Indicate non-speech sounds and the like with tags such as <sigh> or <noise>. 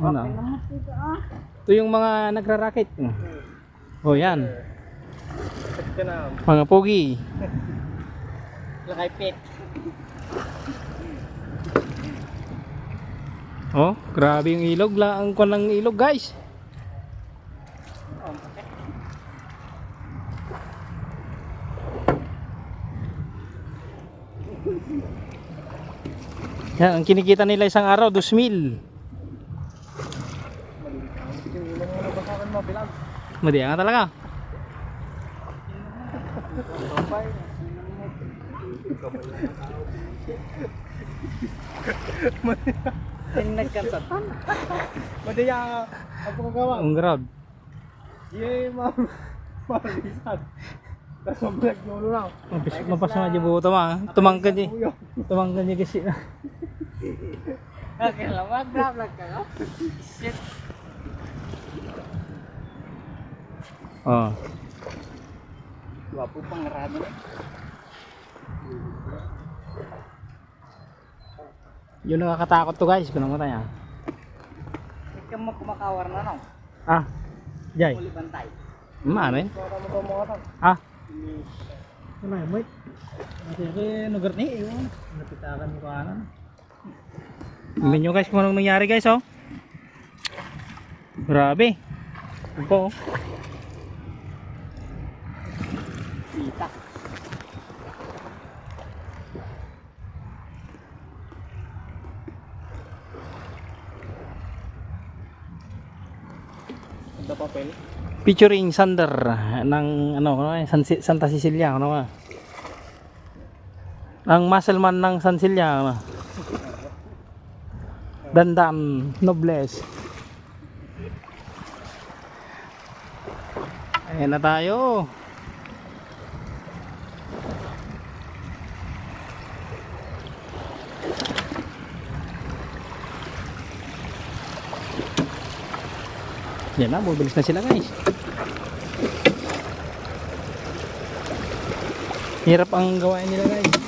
Ano? Ito yung mga nagrarakit. Oh, yan. Mga pogi. Lakay pit. Oh, grabe yung ilog. La, ang kwan ng ilog, guys. Yan, ang kinikita nila isang araw, 2,000. Yung ilong mo na ba sa akin mabilang? Madi nga talaga. Tingnan ka sa tan. Madaya. Ako kagawa. Ang grab. Yay, ma'am. Marisan. Tapos mabilag yung ulo na. Mapis, mapas na di buto ma. Tumangkad di. Tumangkad di kasi. <laughs> Okay lang, lang ka. no? Shit. Oh. Wapo pang rado. Yun nakakatakot to guys, kung namatay ah. Ikaw mo kumakawar na no? Ah. Jay. Muli bantay. Ano yun? Ah. Ano yung mic? Kasi nugar ni yun. Napitakan mo kanan. Tingnan nyo guys kung anong nangyari guys oh. Grabe. Ito oh. Kita. Ito papel. Featuring Sander ng ano, ano eh, San, Santa Cecilia ano ba? Ang muscleman ng San Cecilia. Ano? Dandan Nobles. Ayan na tayo. Yan na, bubilis na sila guys. Hirap ang gawain nila guys.